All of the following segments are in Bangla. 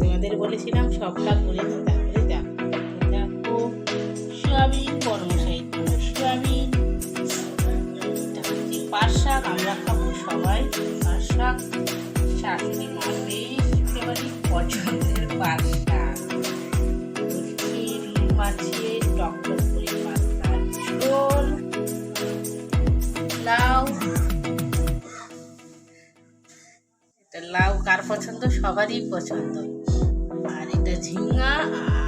তোমাদের বলেছিলাম সবটা করে নিই তারপরে দেখো সোয়াবিন কর্মশাই সোয়াবিন পাট শাক আমরা খাব সবাই। পাট শাক শাশুড়ি মার ফেভারিট পছন্দের পাট শাক। মাছের টক টক করে পছন্দ সবারই পছন্দ। আর এটা ঝিঙ্গা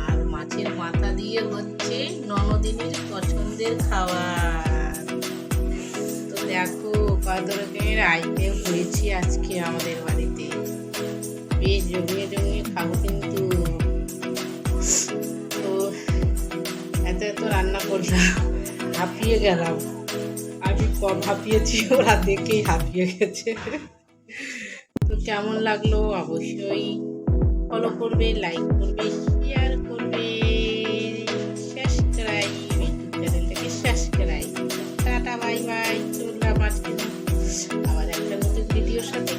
আর মাছের মাথা দিয়ে হচ্ছে ননদিনীর পছন্দের খাবার। তো দেখো কত রকমের আইটেম হয়েছে আজকে আমাদের বাড়িতে। বেশ জমিয়ে জমিয়ে খাব কিন্তু। তো এত এত রান্না করলাম, হাঁপিয়ে গেলাম। আমি কম হাঁপিয়েছি, ওরা দেখেই হাঁপিয়ে গেছে। তো কেমন লাগল অবশ্যই ফলো করবে লাইক করবে শেয়ার করবে সাবস্ক্রাইব ইউটিউব চ্যানেলটাকে সাবস্ক্রাইব টাটা বাই বাই সাথে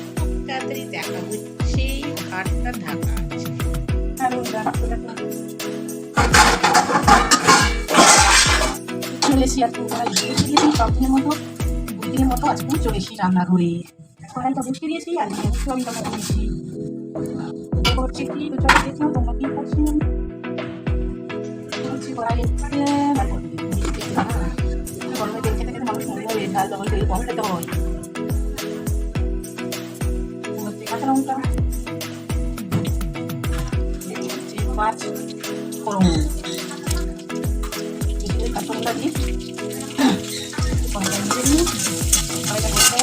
তাড়াতাড়ি দেখা হচ্ছে। সব দিনের মতো মতো আজকে চলে এসি রান্নাঘরে। কড়াইটা বসিয়ে দিয়েছি আর টমেটো দিয়েছি করছি কি তো চলে দেখলাম তোমরা কি করছি করছি কড়াই এসছে গরমে তেল খেতে খেতে মানুষ মনে হয় ডাল জল তেল কম খেতে হয় কাঁচা লঙ্কা পাঁচ ফোড়ন কাঁচা লঙ্কা দিয়ে কড়াইটা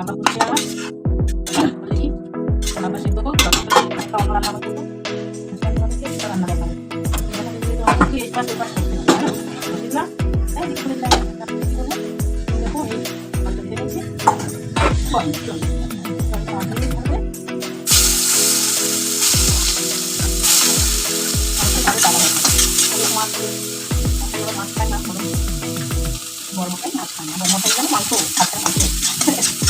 নিয়ে নিই কড়াইটা বসে তোমরা একটু একটু দেখো কড়াইটা সবজি গরম হয়ে গেছে দিলাম লাউ লাউ জায়গায় দিয়ে দিলাম এগুলো হচ্ছে লবণ এগুলো হচ্ছে হলুদ। লাউটা গরম করার পরে ভালো করে ঠান্ডা হয়ে গেল ভালো খাওয়া হয়ে গেছি তারপর কমিয়ে চাপা আমরা করছি আমার বলি রান্না সিদ্ধ হোক একটা অন্য রান্না করতে রান্না করতে এই পাশে পাশে বুঝলাম তাই দেখো দেখো এই মাছটা দিয়ে দিচ্ছি কম চল মাছ মাছ খাই না বড় মশাই মাছ খায় না বড় মশাই যেন মাংস খাচ্ছে মাংস গাড়ি তৈরি করে বাংলা খাওয়া না তাও খাবে না সবজি খাবে না পটল খাবে স্যালাড খাবে না ঝিঙে খাবে না খাবার খাবে না খাবে বলে ওটা কাটিয়ে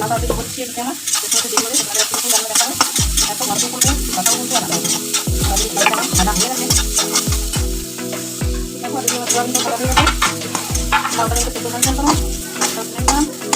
লাদা দিকে হচ্ছে এখানে আমার সেখানে দিয়ে বলে তোমাদের একটু রান্না দেখাবে এত গল্প করবে কথা বলতে রান্না করবে তাহলে খাওয়া খানা হয়ে গেছে দেখো এদিকে আমার জোয়ান করা হয়ে গেছে লাউটা একটু করো লাউটা দিলাম করে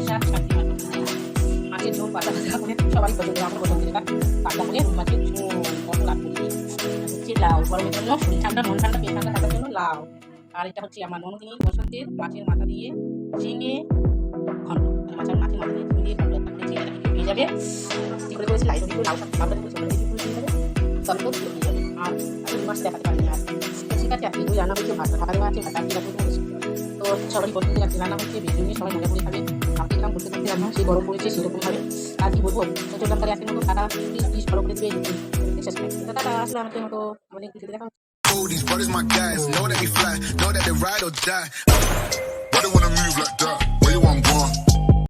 সাত মাছের ঝোল পাতা করে সবাই পছন্দ আমার করে মাছের ঝোল হচ্ছে লাউ গরমের জন্য শরীর ঠান্ডা মন জন্য লাউ আর এটা হচ্ছে আমার ননদিনী বসন্তের মাছের মাথা দিয়ে ঝিঙে ঘন্ট মাছের মাছের মাথা দিয়ে ঝিঙে ঘন্ট তারপরে ঝিঙে যাবে করে করেছি লাইট লাউ দিয়ে আমি মাছ দেখাতে পারিনি আর ঠিক আছে আজকে দুই রান্না হচ্ছে ভাত দেওয়া আছে ভাত আর তো সবাই বলতে রান্না হচ্ছে বেগুন সবাই মজা করে খাবে। আপনি গ্রাম করতে করতে রান্না সেই গরম পড়েছে সেরকম ভাবে আর কি বলবো তো চললাম তাহলে আজকের মতো টাটা প্লিজ প্লিজ ফলো করে দেবে শেষ করে তো টাটা আসলে আমাদের মতো অনেক কিছু দেখা হচ্ছে। Oh, these brothers my guys. Know that they fly, know that they ride or die. Brother wanna move like